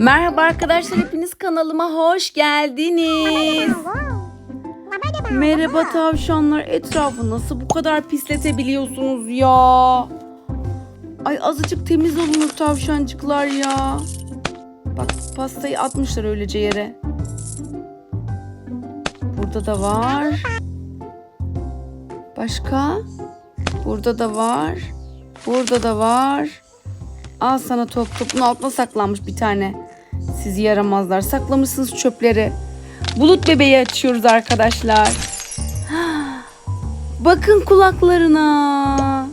Merhaba arkadaşlar hepiniz kanalıma hoş geldiniz. Merhaba tavşanlar etrafı nasıl bu kadar pisletebiliyorsunuz ya? Ay azıcık temiz olunur tavşancıklar ya. Bak pastayı atmışlar öylece yere. Burada da var. Başka? Burada da var. Burada da var. Al sana top. Topun altına saklanmış bir tane. Sizi yaramazlar. Saklamışsınız çöpleri. Bulut bebeği açıyoruz arkadaşlar. Bakın kulaklarına.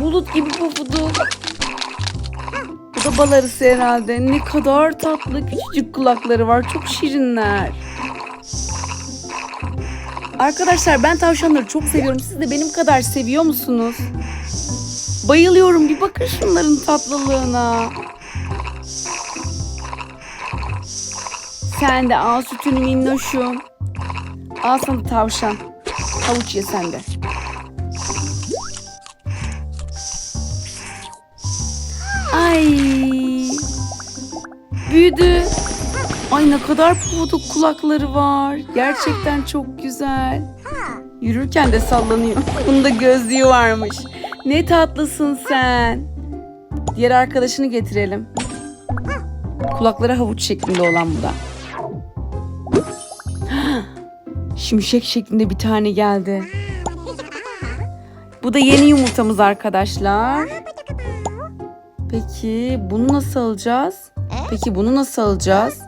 Bulut gibi pofuduk. Bu da bal arısı herhalde. Ne kadar tatlı küçücük kulakları var. Çok şirinler. Arkadaşlar ben tavşanları çok seviyorum. Siz de benim kadar seviyor musunuz? Bayılıyorum. Bir bakın şunların tatlılığına. Sen de al sütünü minnoşum. Al sana tavşan. Havuç ye sen de. Ay. Büyüdü. Ay ne kadar pufuduk kulakları var. Gerçekten çok güzel. Yürürken de sallanıyor. Bunda gözlüğü varmış. Ne tatlısın sen. Diğer arkadaşını getirelim. Kulakları havuç şeklinde olan bu da. Şimşek şeklinde bir tane geldi. Bu da yeni yumurtamız arkadaşlar. Peki bunu nasıl alacağız? Peki bunu nasıl alacağız?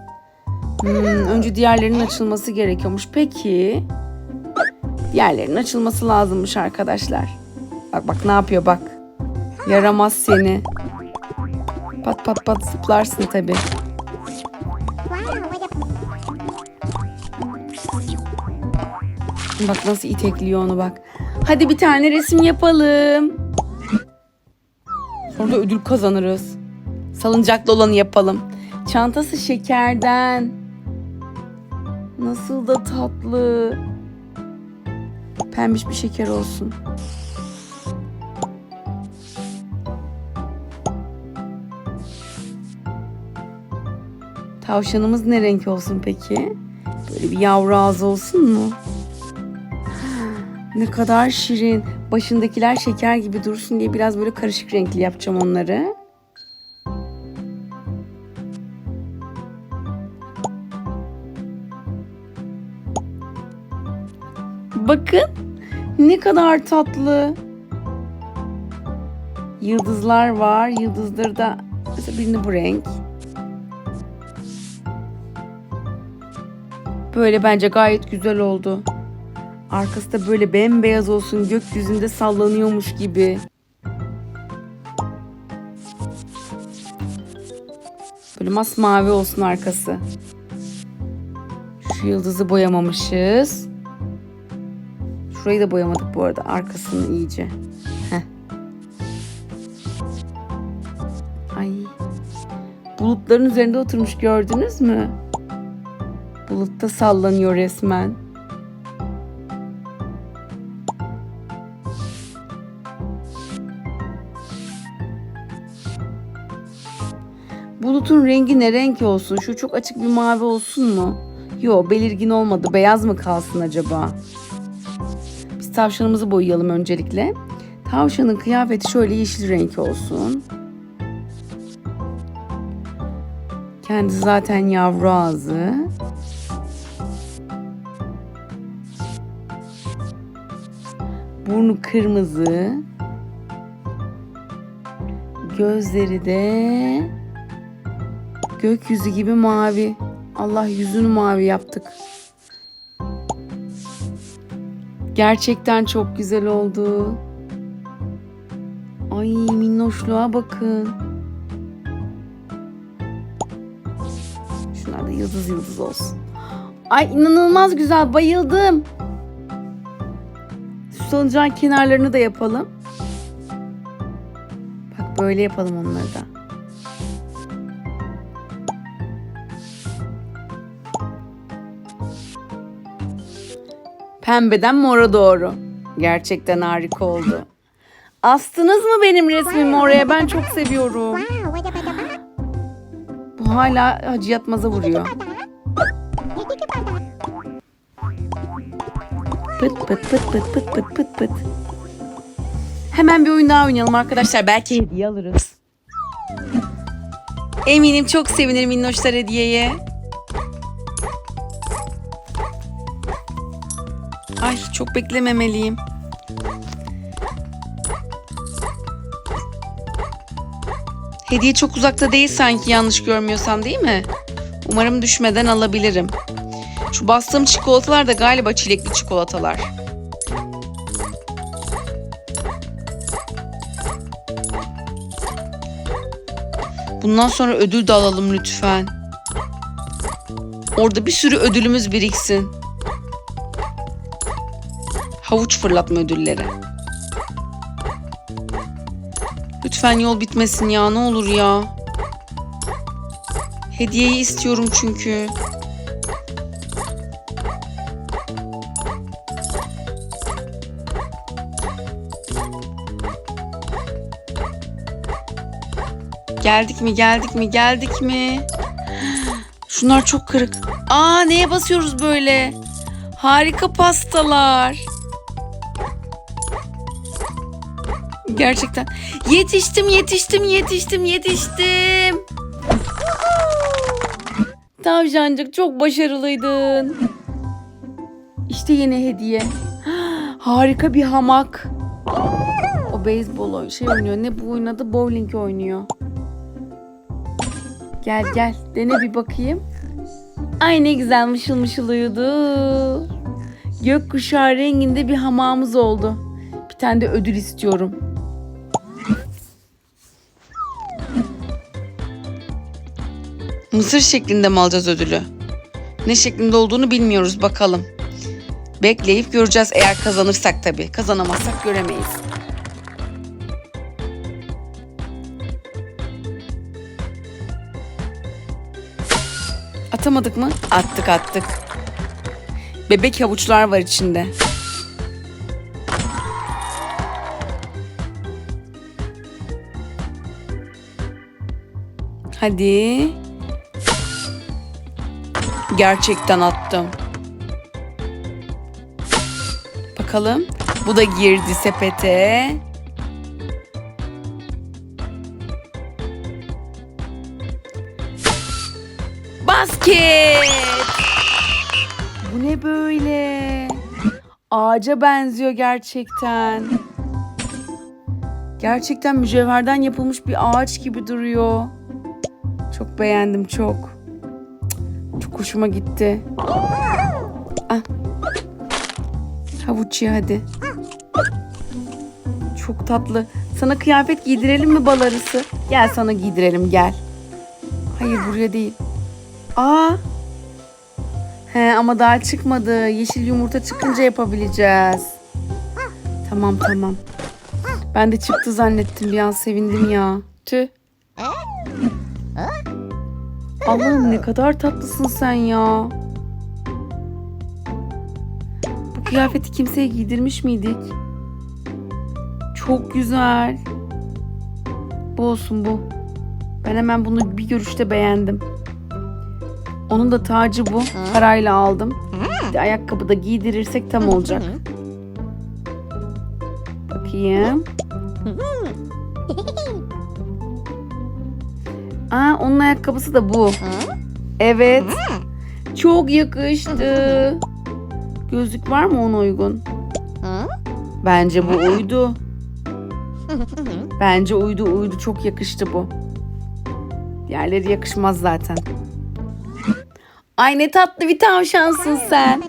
Hmm, önce diğerlerinin açılması gerekiyormuş. Peki. Diğerlerinin açılması lazımmış arkadaşlar. Bak bak ne yapıyor bak. Yaramaz seni. Pat pat pat zıplarsın tabi. Bak nasıl itekliyor onu bak. Hadi bir tane resim yapalım. Sonra da ödül kazanırız. Salıncaklı olanı yapalım. Çantası şekerden. Nasıl da tatlı. Pembiş bir şeker olsun. Tavşanımız ne renk olsun peki? Böyle bir yavru ağzı olsun mu? Ne kadar şirin. Başındakiler şeker gibi dursun diye biraz böyle karışık renkli yapacağım onları. Bakın ne kadar tatlı. Yıldızlar var. Yıldızları da mesela birini bu renk. Böyle bence gayet güzel oldu. Arkası da böyle bembeyaz olsun gökyüzünde sallanıyormuş gibi. Böyle masmavi olsun arkası. Şu yıldızı boyamamışız. Şurayı da boyamadık bu arada arkasını iyice. Heh. Ay. Bulutların üzerinde oturmuş gördünüz mü? Bulutta sallanıyor resmen. Bulutun rengi ne renk olsun? Şu çok açık bir mavi olsun mu? Yo belirgin olmadı. Beyaz mı kalsın acaba? Biz tavşanımızı boyayalım öncelikle. Tavşanın kıyafeti şöyle yeşil renk olsun. Kendisi zaten yavru ağzı. Burnu kırmızı. Gözleri de gökyüzü gibi mavi. Allah yüzünü mavi yaptık. Gerçekten çok güzel oldu. Ay minnoşluğa bakın. Şunlar da yıldız yıldız olsun. Ay inanılmaz güzel bayıldım. Salıncağın kenarlarını da yapalım. Bak böyle yapalım onları da. Pembeden mora doğru. Gerçekten harika oldu. Astınız mı benim resmimi oraya? Ben çok seviyorum. Bu hala Hacı Yatmaz'a vuruyor. Pıt pıt pıt pıt pıt pıt pıt pıt. Hemen bir oyun daha oynayalım arkadaşlar. Belki hediye alırız. Eminim çok sevinir minnoşlar hediyeye. Ay çok beklememeliyim. Hediye çok uzakta değil sanki yanlış görmüyorsam değil mi? Umarım düşmeden alabilirim. Şu bastığım çikolatalar da galiba çilekli çikolatalar. Bundan sonra ödül de alalım lütfen. Orada bir sürü ödülümüz biriksin. Havuç fırlatma ödülleri. Lütfen yol bitmesin ya ne olur ya. Hediyeyi istiyorum çünkü. Geldik mi geldik mi geldik mi? Şunlar çok kırık. Aa neye basıyoruz böyle? Harika pastalar. Gerçekten. Yetiştim, yetiştim, yetiştim, yetiştim. Tavşancık çok başarılıydın. İşte yeni hediye. Harika bir hamak. O beyzbol şey oynuyor. Ne bu oynadı? Bowling oynuyor. Gel gel. Dene bir bakayım. Ay ne güzel mışıl mışıl uyudu. Gökkuşağı renginde bir hamamımız oldu. Bir tane de ödül istiyorum. Mısır şeklinde mi alacağız ödülü? Ne şeklinde olduğunu bilmiyoruz bakalım. Bekleyip göreceğiz eğer kazanırsak tabii. Kazanamazsak göremeyiz. Atamadık mı? Attık attık. Bebek havuçlar var içinde. Hadi. Gerçekten attım. Bakalım. Bu da girdi sepete. Basket. Bu ne böyle? Ağaca benziyor gerçekten. Gerçekten mücevherden yapılmış bir ağaç gibi duruyor. Çok beğendim çok. Çok hoşuma gitti. Ah. Havuç ye hadi. Çok tatlı. Sana kıyafet giydirelim mi bal arısı? Gel sana giydirelim gel. Hayır buraya değil. Aa. He ama daha çıkmadı. Yeşil yumurta çıkınca yapabileceğiz. Tamam tamam. Ben de çıktı zannettim bir an sevindim ya. Tüh. Allah'ım ne kadar tatlısın sen ya. Bu kıyafeti kimseye giydirmiş miydik? Çok güzel. Bu olsun bu. Ben hemen bunu bir görüşte beğendim. Onun da tacı bu. Parayla aldım. Bir de ayakkabı da giydirirsek tam olacak. Bakayım. Aa onun ayakkabısı da bu. Evet. Çok yakıştı. Gözlük var mı ona uygun? Bence bu uydu. Bence uydu uydu çok yakıştı bu. Diğerleri yakışmaz zaten. Ay ne tatlı bir tavşansın sen.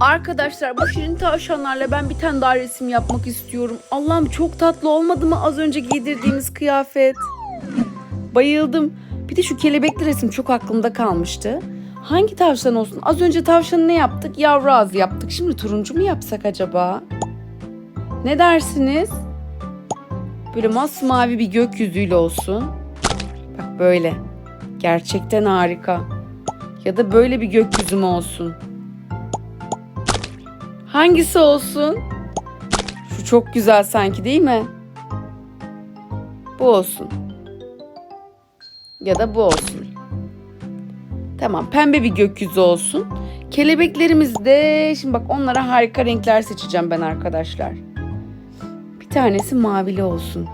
Arkadaşlar bu şirin tavşanlarla ben bir tane daha resim yapmak istiyorum. Allah'ım çok tatlı olmadı mı az önce giydirdiğiniz kıyafet? Bayıldım. Bir de şu kelebekli resim çok aklımda kalmıştı. Hangi tavşan olsun? Az önce tavşanı ne yaptık? Yavru ağzı yaptık. Şimdi turuncu mu yapsak acaba? Ne dersiniz? Böyle masmavi bir gökyüzüyle olsun. Bak böyle. Gerçekten harika. Ya da böyle bir gökyüzü mü olsun? Hangisi olsun? Şu çok güzel sanki değil mi? Bu olsun. Ya da bu olsun. Tamam pembe bir gökyüzü olsun. Kelebeklerimiz de şimdi bak onlara harika renkler seçeceğim ben arkadaşlar. Bir tanesi mavili olsun.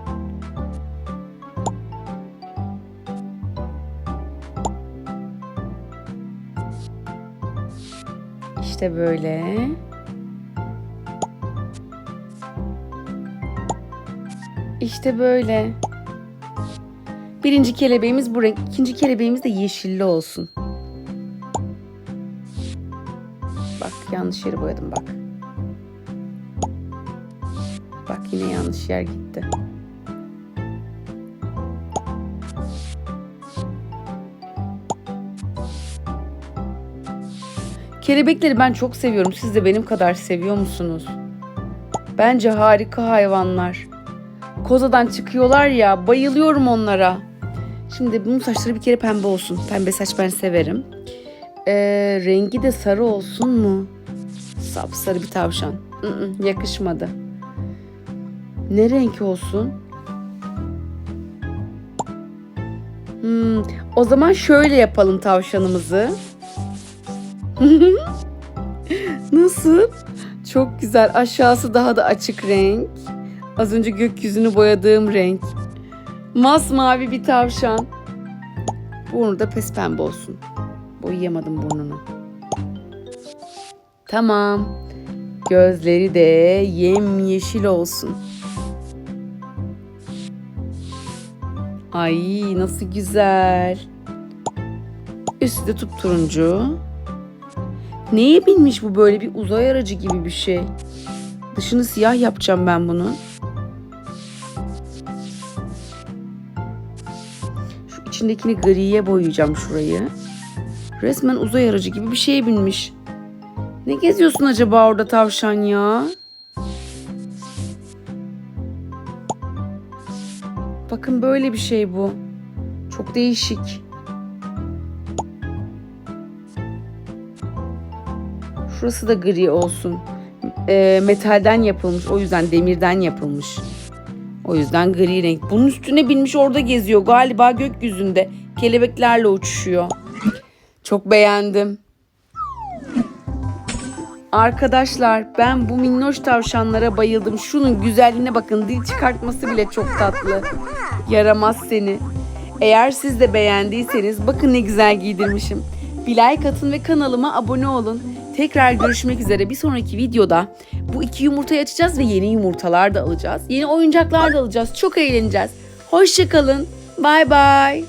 İşte böyle. İşte böyle. Birinci kelebeğimiz bu renk. ikinci kelebeğimiz de yeşilli olsun. Bak yanlış yeri boyadım bak. Bak yine yanlış yer gitti. Kelebekleri ben çok seviyorum. Siz de benim kadar seviyor musunuz? Bence harika hayvanlar. Kozadan çıkıyorlar ya bayılıyorum onlara. Şimdi bunun saçları bir kere pembe olsun. Pembe saç ben severim. Ee, rengi de sarı olsun mu? Sapsarı bir tavşan. Mm-mm, yakışmadı. Ne renk olsun? Hmm, o zaman şöyle yapalım tavşanımızı. Nasıl? Çok güzel. Aşağısı daha da açık renk. Az önce gökyüzünü boyadığım renk. Masmavi bir tavşan. Burnu da pes pembe olsun. Boyayamadım burnunu. Tamam. Gözleri de yemyeşil olsun. Ay nasıl güzel. Üstü de turuncu. Neye binmiş bu böyle bir uzay aracı gibi bir şey? Dışını siyah yapacağım ben bunu. İçindekini griye boyayacağım şurayı. Resmen uzay aracı gibi bir şeye binmiş. Ne geziyorsun acaba orada tavşan ya? Bakın böyle bir şey bu. Çok değişik. Şurası da gri olsun. E, metalden yapılmış. O yüzden demirden yapılmış. O yüzden gri renk. Bunun üstüne binmiş orada geziyor. Galiba gökyüzünde. Kelebeklerle uçuşuyor. Çok beğendim. Arkadaşlar ben bu minnoş tavşanlara bayıldım. Şunun güzelliğine bakın. Dil çıkartması bile çok tatlı. Yaramaz seni. Eğer siz de beğendiyseniz bakın ne güzel giydirmişim. Bir like atın ve kanalıma abone olun. Tekrar görüşmek üzere bir sonraki videoda bu iki yumurtayı açacağız ve yeni yumurtalar da alacağız. Yeni oyuncaklar da alacağız. Çok eğleneceğiz. Hoşçakalın. Bay bay.